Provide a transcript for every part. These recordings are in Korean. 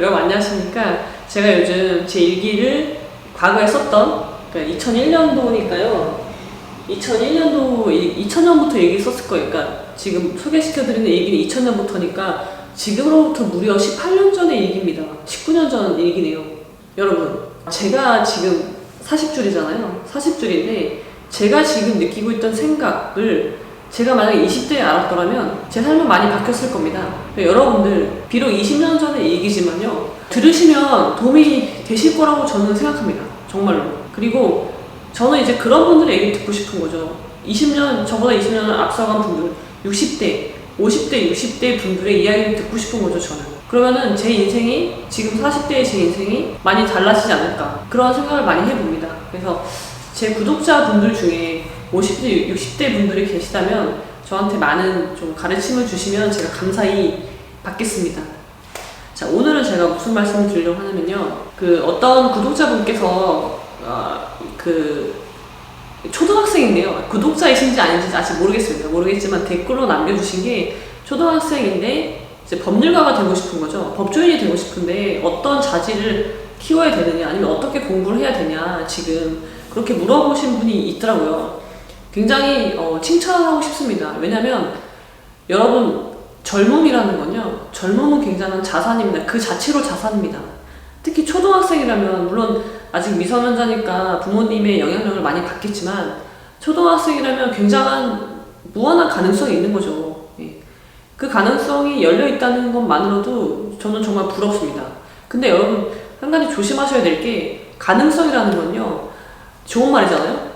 여러분 안녕하십니까? 제가 요즘 제 일기를 과거에 썼던 그러니까 2001년도니까요. 2001년도 2000년부터 일기 썼을 거예요. 그러니까 지금 소개시켜드리는 일기는 2000년부터니까 지금으로부터 무려 18년 전의 일기입니다. 19년 전 일기네요. 여러분 제가 지금 40줄이잖아요. 40줄인데 제가 지금 느끼고 있던 생각을 제가 만약에 20대에 알았더라면 제 삶은 많이 바뀌었을 겁니다. 여러분들 비록 20년 전의 얘기지만요 들으시면 도움이 되실 거라고 저는 생각합니다. 정말로. 그리고 저는 이제 그런 분들의 얘기 듣고 싶은 거죠. 20년 저보다 20년을 앞서간 분들, 60대, 50대, 60대 분들의 이야기를 듣고 싶은 거죠. 저는. 그러면은 제 인생이 지금 40대의 제 인생이 많이 달라지지 않을까 그런 생각을 많이 해봅니다. 그래서 제 구독자분들 중에 50대, 60대 분들이 계시다면 저한테 많은 좀 가르침을 주시면 제가 감사히 받겠습니다. 자, 오늘은 제가 무슨 말씀을 드리려고 하냐면요. 그 어떤 구독자분께서, 아, 그, 초등학생인데요. 구독자이신지 아닌지 아직 모르겠습니다. 모르겠지만 댓글로 남겨주신 게 초등학생인데 이제 법률가가 되고 싶은 거죠. 법조인이 되고 싶은데 어떤 자질을 키워야 되느냐, 아니면 어떻게 공부를 해야 되냐, 지금 그렇게 물어보신 분이 있더라고요. 굉장히 어, 칭찬하고 싶습니다. 왜냐면 여러분 젊음이라는 건요 젊음은 굉장한 자산입니다. 그 자체로 자산입니다. 특히 초등학생이라면 물론 아직 미성년자니까 부모님의 영향력을 많이 받겠지만 초등학생이라면 굉장한 무한한 가능성이 있는 거죠. 예. 그 가능성이 열려 있다는 것만으로도 저는 정말 부럽습니다. 근데 여러분 한 가지 조심하셔야 될 게 가능성이라는 건요 좋은 말이잖아요.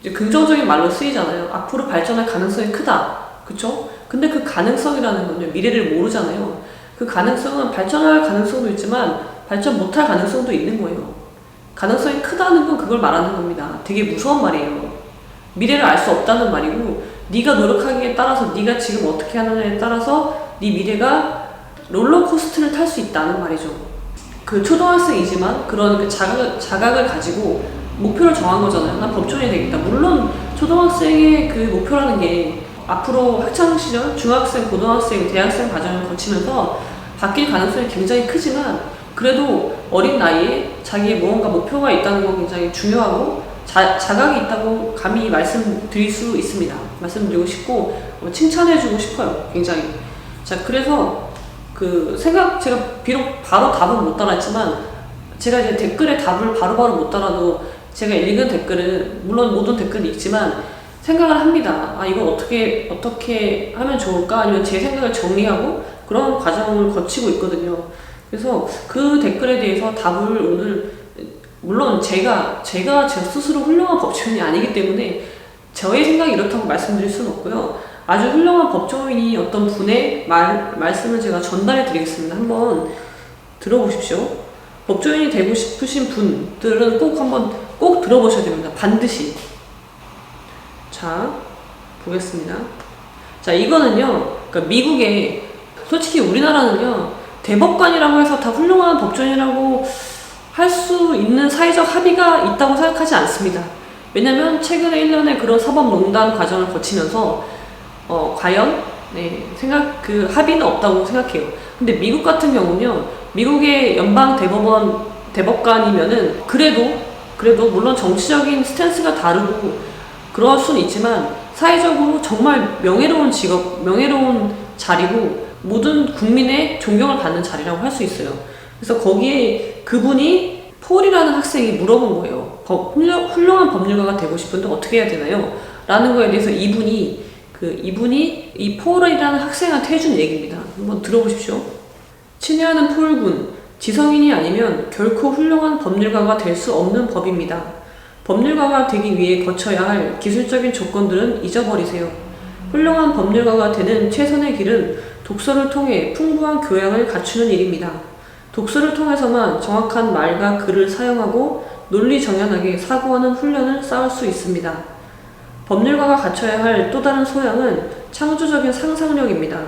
이제 긍정적인 말로 쓰이잖아요. 앞으로 발전할 가능성이 크다. 그쵸? 근데 그 가능성이라는 건요, 미래를 모르잖아요. 그 가능성은 발전할 가능성도 있지만, 발전 못할 가능성도 있는 거예요. 가능성이 크다는 건 그걸 말하는 겁니다. 되게 무서운 말이에요. 미래를 알 수 없다는 말이고, 네가 노력하기에 따라서, 네가 지금 어떻게 하느냐에 따라서 네 미래가 롤러코스터를 탈 수 있다는 말이죠. 그 초등학생이지만 그런 그 자각, 자각을 가지고 목표를 정한 거잖아요. 난 법조인이 되겠다. 물론 초등학생의 그 목표라는 게 앞으로 학창 시절, 중학생, 고등학생, 대학생 과정을 거치면서 바뀔 가능성이 굉장히 크지만 그래도 어린 나이에 자기의 무언가 목표가 있다는 건 굉장히 중요하고 자, 자각이 있다고 감히 말씀드릴 수 있습니다. 말씀드리고 싶고 어, 칭찬해주고 싶어요. 굉장히. 자 그래서 그 생각 제가 비록 바로 답은 못 달았지만 제가 이제 댓글에 답을 바로바로 못 달아도 제가 읽은 댓글은 물론 모든 댓글이 있지만 생각을 합니다. 아 이걸 어떻게 어떻게 하면 좋을까 아니면 제 생각을 정리하고 그런 과정을 거치고 있거든요. 그래서 그 댓글에 대해서 답을 오늘 물론 제가 제가 제 스스로 훌륭한 법조인이 아니기 때문에 저의 생각이 이렇다고 말씀드릴 수는 없고요. 아주 훌륭한 법조인이 어떤 분의 말 말씀을 제가 전달해 드리겠습니다. 한번 들어보십시오. 법조인이 되고 싶으신 분들은 꼭 한번 꼭 들어보셔야 됩니다. 반드시. 자, 보겠습니다. 자, 이거는요, 그러니까 미국의, 솔직히 우리나라는요, 대법관이라고 해서 다 훌륭한 법조인이라고 할 수 있는 사회적 합의가 있다고 생각하지 않습니다. 왜냐면 최근에 1년의 그런 사법농단 과정을 거치면서, 어, 과연, 네, 생각, 그 합의는 없다고 생각해요. 근데 미국 같은 경우는요, 미국의 연방 대법원, 대법관이면은, 그래도, 그래도 물론 정치적인 스탠스가 다르고, 그럴 수는 있지만 사회적으로 정말 명예로운 직업, 명예로운 자리고 모든 국민의 존경을 받는 자리라고 할 수 있어요. 그래서 거기에 그분이 폴이라는 학생이 물어본 거예요. 훌륭한 법률가가 되고 싶은데 어떻게 해야 되나요? 라는 거에 대해서 이분이 그 이분이 이 폴이라는 학생한테 해준 얘기입니다. 한번 들어보십시오. 친애하는 폴군, 지성인이 아니면 결코 훌륭한 법률가가 될 수 없는 법입니다. 법률가가 되기 위해 거쳐야 할 기술적인 조건들은 잊어버리세요. 훌륭한 법률가가 되는 최선의 길은 독서를 통해 풍부한 교양을 갖추는 일입니다. 독서를 통해서만 정확한 말과 글을 사용하고 논리 정연하게 사고하는 훈련을 쌓을 수 있습니다. 법률가가 갖춰야 할 또 다른 소양은 창조적인 상상력입니다.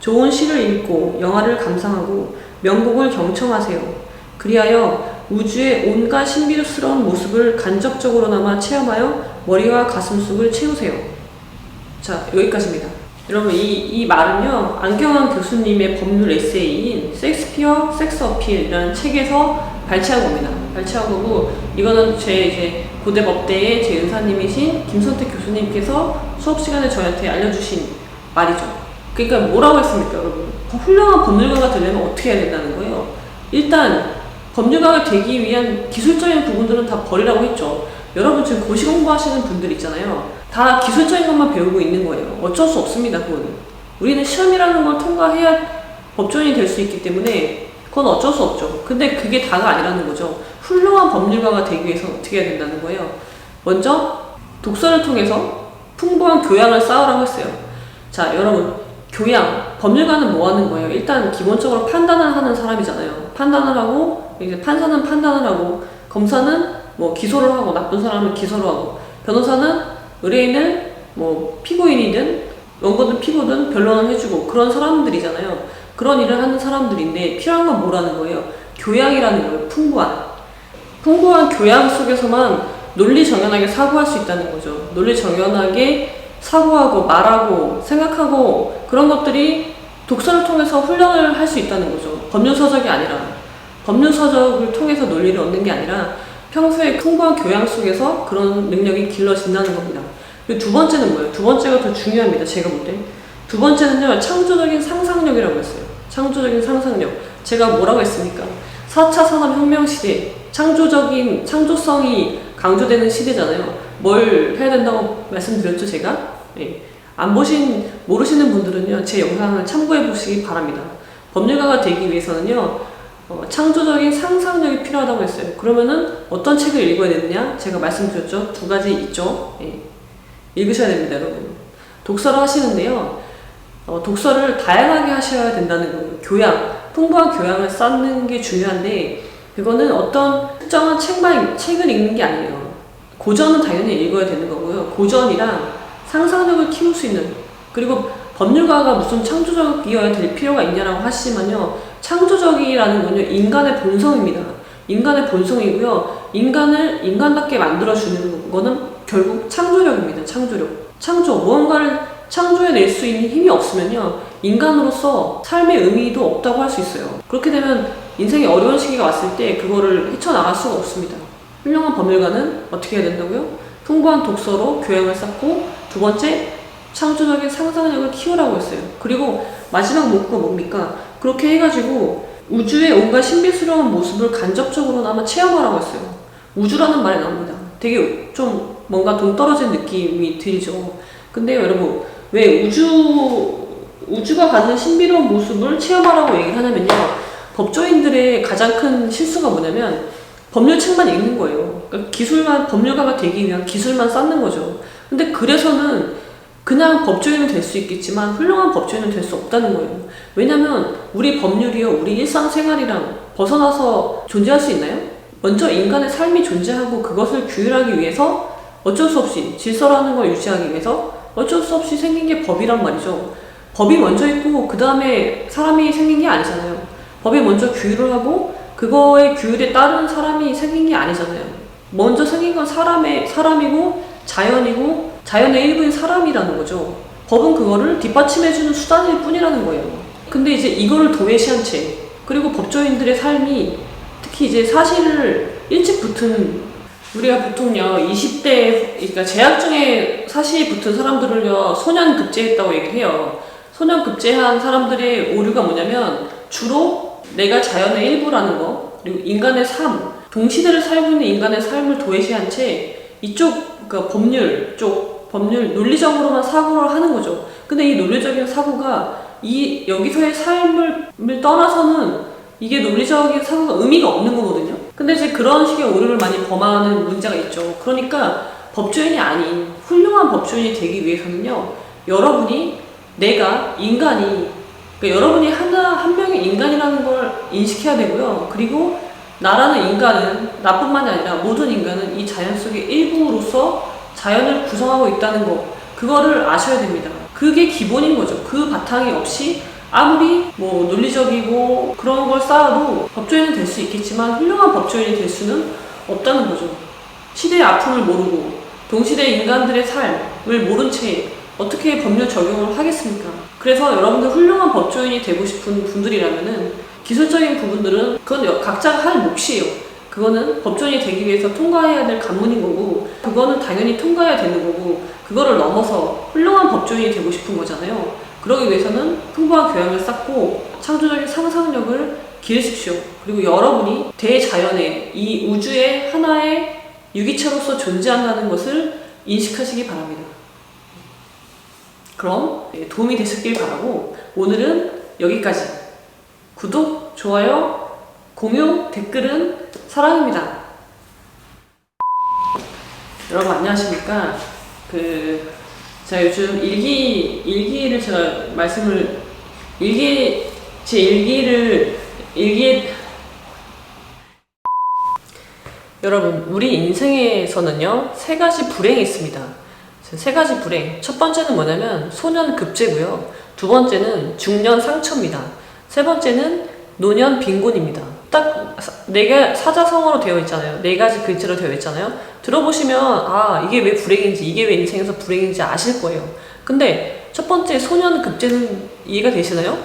좋은 시를 읽고 영화를 감상하고 명곡을 경청하세요. 그리하여 우주의 온갖 신비스러운 모습을 간접적으로나마 체험하여 머리와 가슴속을 채우세요. 자, 여기까지입니다. 여러분 이, 이 말은요 안경환 교수님의 법률 에세이인 섹스피어 섹스 어필이라는 책에서 발췌한 겁니다. 발췌한 거고 이거는 제 이제 고대 법대의 제 은사님이신 김선택 교수님께서 수업 시간에 저희한테 알려주신 말이죠. 그러니까 뭐라고 했습니까, 여러분? 훌륭한 법률가가 되려면 어떻게 해야 된다는 거예요. 일단 법률가가 되기 위한 기술적인 부분들은 다 버리라고 했죠. 여러분 지금 고시 공부하시는 분들 있잖아요. 다 기술적인 것만 배우고 있는 거예요. 어쩔 수 없습니다, 그거는. 우리는 시험이라는 걸 통과해야 법조인이 될 수 있기 때문에 그건 어쩔 수 없죠. 근데 그게 다가 아니라는 거죠. 훌륭한 법률가가 되기 위해서 어떻게 해야 된다는 거예요. 먼저 독서를 통해서 풍부한 교양을 쌓으라고 했어요. 자, 여러분, 교양, 법률가는 뭐 하는 거예요? 일단 기본적으로 판단을 하는 사람이잖아요. 판단을 하고, 이제 판사는 판단을 하고, 검사는 뭐 기소를 하고, 나쁜 사람은 기소를 하고, 변호사는 의뢰인을 뭐 피고인이든 원고든 피고든 변론을 해주고 그런 사람들이잖아요. 그런 일을 하는 사람들인데 필요한 건 뭐라는 거예요? 교양이라는 거예요. 풍부한. 풍부한 교양 속에서만 논리 정연하게 사고할 수 있다는 거죠. 논리 정연하게 사고하고 말하고 생각하고 그런 것들이 독서를 통해서 훈련을 할 수 있다는 거죠. 법률 서적이 아니라 법률 서적을 통해서 논리를 얻는 게 아니라 평소에 풍부한 교양 속에서 그런 능력이 길러진다는 겁니다. 그리고 두 번째는 뭐예요? 두 번째가 더 중요합니다. 제가 볼 때. 두 번째는요, 창조적인 상상력이라고 했어요. 창조적인 상상력. 제가 뭐라고 했습니까? 4차 산업혁명 시대, 창조적인, 창조성이 강조되는 시대잖아요. 뭘 해야 된다고 말씀드렸죠, 제가? 예. 안 보신, 모르시는 분들은요, 제 영상을 참고해 보시기 바랍니다. 법률가가 되기 위해서는요, 어, 창조적인 상상력이 필요하다고 했어요. 그러면은 어떤 책을 읽어야 되느냐? 제가 말씀드렸죠. 두 가지 있죠. 예. 읽으셔야 됩니다, 여러분. 독서를 하시는데요. 어, 독서를 다양하게 하셔야 된다는 거예요. 교양, 풍부한 교양을 쌓는 게 중요한데, 그거는 어떤 특정한 책만, 책을 읽는 게 아니에요. 고전은 당연히 읽어야 되는 거고요. 고전이랑 상상력을 키울 수 있는, 그리고 법률가가 무슨 창조적이어야 될 필요가 있냐라고 하시면요. 창조적이라는 건요, 인간의 본성입니다. 인간의 본성이고요. 인간을 인간답게 만들어주는 거는 결국 창조력입니다. 창조력. 창조. 무언가를 창조해낼 수 있는 힘이 없으면요. 인간으로서 삶의 의미도 없다고 할 수 있어요. 그렇게 되면 인생에 어려운 시기가 왔을 때 그거를 헤쳐나갈 수가 없습니다. 훌륭한 법률가는 어떻게 해야 된다고요? 풍부한 독서로 교양을 쌓고 두 번째 창조적인 상상력을 키우라고 했어요. 그리고 마지막 문구가 뭡니까? 그렇게 해가지고 우주의 온갖 신비스러운 모습을 간접적으로나마 체험하라고 했어요. 우주라는 말이 나옵니다. 되게 좀 뭔가 동떨어진 느낌이 들죠. 근데 여러분, 왜 우주, 우주가 가진 신비로운 모습을 체험하라고 얘기를 하냐면요. 법조인들의 가장 큰 실수가 뭐냐면 법률책만 읽는 거예요. 그러니까 기술만, 법률가가 되기 위한 기술만 쌓는 거죠. 근데 그래서는 그냥 법조인은 될 수 있겠지만 훌륭한 법조인은 될 수 없다는 거예요. 왜냐면 우리 법률이요, 우리 일상생활이랑 벗어나서 존재할 수 있나요? 먼저 인간의 삶이 존재하고 그것을 규율하기 위해서 어쩔 수 없이 질서라는 걸 유지하기 위해서 어쩔 수 없이 생긴 게 법이란 말이죠. 법이 먼저 있고 그 다음에 사람이 생긴 게 아니잖아요. 법이 먼저 규율을 하고 그거의 규율에 따른 사람이 생긴 게 아니잖아요. 먼저 생긴 건 사람의 사람이고 자연이고 자연의 일부인 사람이라는 거죠. 법은 그거를 뒷받침해주는 수단일 뿐이라는 거예요. 근데 이제 이거를 도외시한 채 그리고 법조인들의 삶이 특히 이제 사실을 일찍 붙은 우리가 보통요 20대 그러니까 재학 중에 사실이 붙은 사람들을요 소년 급제했다고 얘기를 해요. 소년 급제한 사람들의 오류가 뭐냐면 주로 내가 자연의 일부라는 거 그리고 인간의 삶 동시대를 살고 있는 인간의 삶을 도외시한 채 이쪽 그 법률 쪽 법률 논리적으로만 사고를 하는 거죠. 근데 이 논리적인 사고가 이 여기서의 삶을 떠나서는 이게 논리적인 사고가 의미가 없는 거거든요. 근데 이제 그런 식의 오류를 많이 범하는 문제가 있죠. 그러니까 법조인이 아닌 훌륭한 법조인이 되기 위해서는요. 여러분이 내가 인간이 그러니까 여러분이 하나 한 명의 인간이라는 걸 인식해야 되고요. 그리고 나라는 인간은 나뿐만이 아니라 모든 인간은 이 자연 속의 일부로서 자연을 구성하고 있다는 거 그거를 아셔야 됩니다. 그게 기본인 거죠. 그 바탕이 없이 아무리 뭐 논리적이고 그런 걸 쌓아도 법조인은 될 수 있겠지만 훌륭한 법조인이 될 수는 없다는 거죠. 시대의 아픔을 모르고 동시대 인간들의 삶을 모른 채 어떻게 법률 적용을 하겠습니까? 그래서 여러분들 훌륭한 법조인이 되고 싶은 분들이라면은 기술적인 부분들은 그건 여- 각자가 할 몫이에요. 그거는 법조인이 되기 위해서 통과해야 될 관문인 거고, 그거는 당연히 통과해야 되는 거고, 그거를 넘어서 훌륭한 법조인이 되고 싶은 거잖아요. 그러기 위해서는 풍부한 교양을 쌓고 창조적인 상상력을 기르십시오. 그리고 여러분이 대자연의 이 우주의 하나의 유기체로서 존재한다는 것을 인식하시기 바랍니다. 그럼 예, 도움이 되셨길 바라고 오늘은 여기까지. 구독, 좋아요, 공유, 댓글은 사랑입니다. 여러분 안녕하십니까? 그 제가 요즘 일기 일기를 제가 말씀을 일기 제 일기를 일기 여러분 우리 인생에서는요 세 가지 불행이 있습니다. 세 가지 불행. 첫 번째는 뭐냐면 소년 급제고요. 두 번째는 중년 상처입니다. 세 번째는 노년 빈곤입니다. 딱 네 개 사자성어로 되어 있잖아요. 네 가지 글자로 되어 있잖아요. 들어보시면 아 이게 왜 불행인지 이게 왜 인생에서 불행인지 아실 거예요. 근데 첫 번째 소년 급제는 이해가 되시나요?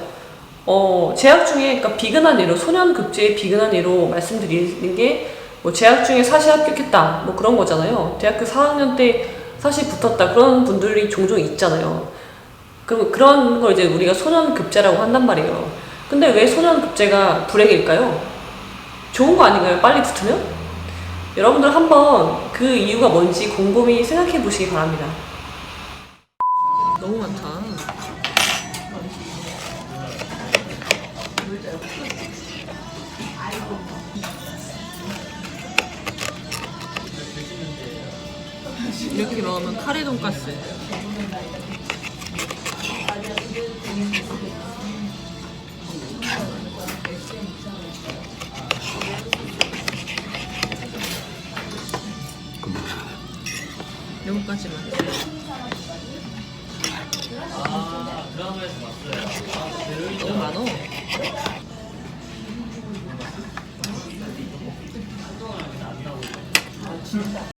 어 제약 중에 그러니까 비근한 예로 소년 급제의 비근한 예로 말씀드리는 게뭐 재학 중에 사시 합격했다 뭐 그런 거잖아요. 대학교 4학년 때 사시 붙었다 그런 분들이 종종 있잖아요. 그럼 그런 걸 이제 우리가 소년 급제라고 한단 말이에요. 근데 왜 소년 급제가 불행일까요? 좋은 거 아닌가요? 빨리 붙으면? 여러분들 한번 그 이유가 뭔지 곰곰이 생각해 보시기 바랍니다. 너무 많다. 이렇게 먹으면 카레 돈가스. 요거까지만.